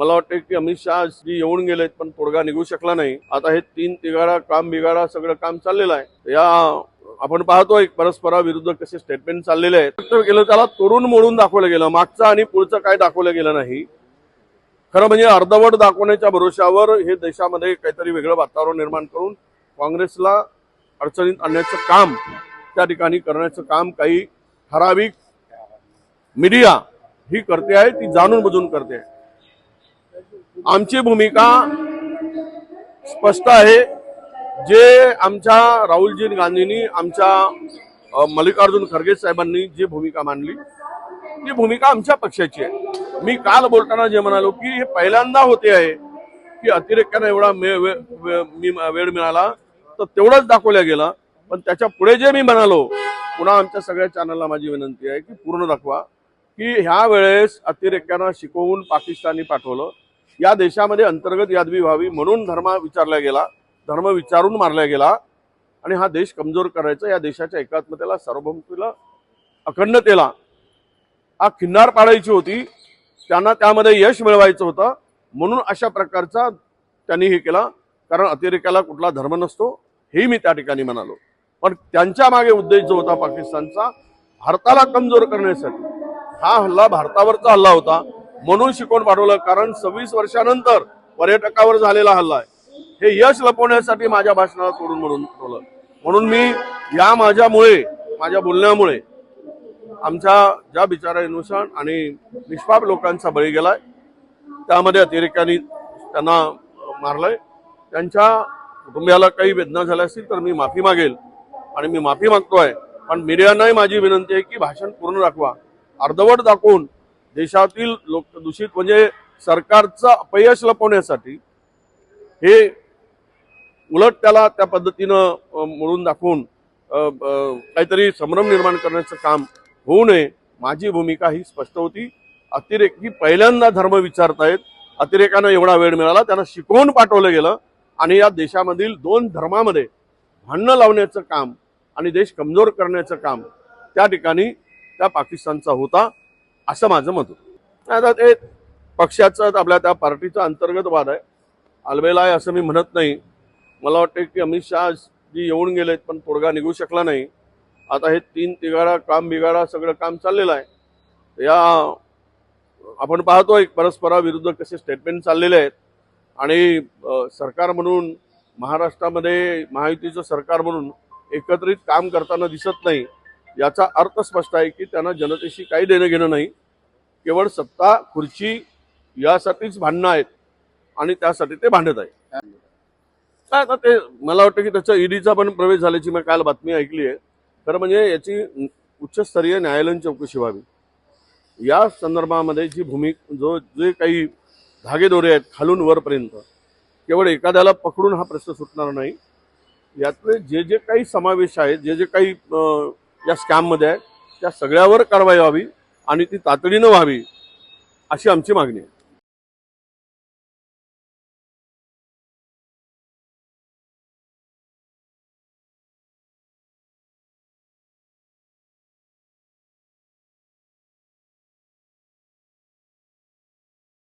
मला वाटतं की अमित शहा जी येऊन गेलेत पण तोडगा निघू शकला नाही. आता हे तीन तिगाडा काम बिगारा सगळं काम चाललेलं आहे. या आपण पाहतोय परस्पराविरुद्ध कसे स्टेटमेंट चाललेले आहेत. केलं त्याला तोडून मोडून दाखवलं गेलं. मागचं आणि पुढचं काय दाखवलं गेलं नाही. खरं म्हणजे अर्धवट दाखवण्याच्या भरोशावर हे देशामध्ये काहीतरी वेगळं वातावरण निर्माण करून काँग्रेसला अडचणीत आणण्याचं काम त्या ठिकाणी करण्याचं काम काही ठराविक मीडिया ही करते आहे ती जाणून बुजून करते आहे. आमची भूमिका स्पष्ट आहे. जे आमच्या राहुलजी गांधींनी आमच्या मल्लिकार्जुन खरगे साहेबांनी जी भूमिका मांडली ती भूमिका आमच्या पक्षाची आहे. मी काल बोलताना जे म्हणालो की हे पहिल्यांदा होते आहे की अतिरेक्यानं एवढा मी- वेळ मिळाला तर तेवढंच दाखवल्या गेला. पण त्याच्या पुढे जे मी म्हणालो पुन्हा आमच्या सगळ्या चॅनलला माझी विनंती आहे की पूर्ण दाखवा की ह्या वेळेस अतिरेक्यांना शिकवून पाकिस्तानी पाठवलं. या देशामध्ये अंतर्गत यादवी व्हावी म्हणून धर्म विचारला गेला धर्म विचारून मारला गेला आणि हा देश कमजोर करायचा या देशाच्या एकात्मतेला सार्वभौमतेला अखंडतेला हा खिन्नार पाडायची होती. त्यांना त्यामध्ये यश मिळवायचं होतं. म्हणून अशा प्रकारचा त्यांनी हे केला. कारण अतिरेक्याला कुठला धर्म नसतो हेही मी त्या ठिकाणी म्हणालो. पण त्यांच्या मागे उद्देश जो होता पाकिस्तानचा भारताला कमजोर करण्यासाठी. हा हल्ला भारतावरचा हल्ला होता. म्हणून शिकवून पाठवलं कारण सव्वीस वर्षानंतर पर्यटकावर झालेला हल्ला आहे. हे यश लपवण्यासाठी माझ्या भाषणाला तोडून म्हणून ठेवलं. म्हणून मी या माझ्यामुळे माझ्या बोलण्यामुळे आमच्या ज्या बिचारा आणि निष्पाप लोकांचा बळी गेलाय त्यामध्ये अतिरेक्यांनी त्यांना मारलंय. त्यांच्या कुटुंबियाला काही वेदना झाल्या असतील तर मी माफी मागेल आणि मी माफी मागतोय. पण मीडियानाही माझी विनंती आहे की भाषण पूर्ण दाखवा. अर्धवट दाखवून देशातील लोक दूषित म्हणजे सरकारचं अपयश लपवण्यासाठी हे उलट त्याला त्या पद्धतीनं मोडून दाखवून काहीतरी संभ्रम निर्माण करण्याचं काम होऊ नये माझी भूमिका ही स्पष्ट होती. अतिरेकी पहिल्यांदा धर्म विचारतायत अतिरेकानं एवढा वेळ मिळाला त्यांना शिकवून पाठवलं गेलं आणि या देशामधील दोन धर्मामध्ये भांडणं लावण्याचं काम आणि देश कमजोर करण्याचं काम त्या ठिकाणी त्या पाकिस्तानचा होता. असं माझं मत होतं. आता ते पक्षाचं आपल्या त्या पार्टीचा अंतर्गत वाद आहे. अलबेला आहे असं मी म्हणत नाही. मला वाटते की अमित शहा जी येऊन गेलेत पण तोडगा निघू शकला नाही. आता हे तीन तिगाडा काम बिगाडा सगळं काम चाललेलं आहे. या आपण पाहतो एक परस्पराविरुद्ध कसे स्टेटमेंट चाललेले आहेत. आणि सरकार म्हणून महाराष्ट्रामध्ये महायुतीचं सरकार म्हणून एकत्रित काम करताना दिसत नाही. याचा अर्थ स्पष्ट आहे की त्यांना जनतेशी काही देणं घेणं नाही. केवळ सत्ता खुर्ची यासाठीच भांडणं आहेत आणि त्यासाठी ते भांडत आहे काय आता ते मला वाटतं की त्याच्या ईडीचा पण प्रवेश झाल्याची मी काल बातमी ऐकली आहे. खरं म्हणजे याची उच्चस्तरीय न्यायालयीन चौकशी व्हावी. या संदर्भामध्ये जी भूमी जो जे काही धागेदोरे आहेत खालून वरपर्यंत केवळ एखाद्याला पकडून हा प्रश्न सुटणार नाही. यातले जे जे काही समावेश आहेत जे जे काही या स्कॅममध्ये आहे त्या सगळ्यावर कारवाई व्हावी आणि ती तातडीनं व्हावी अशी आमची मागणी आहे.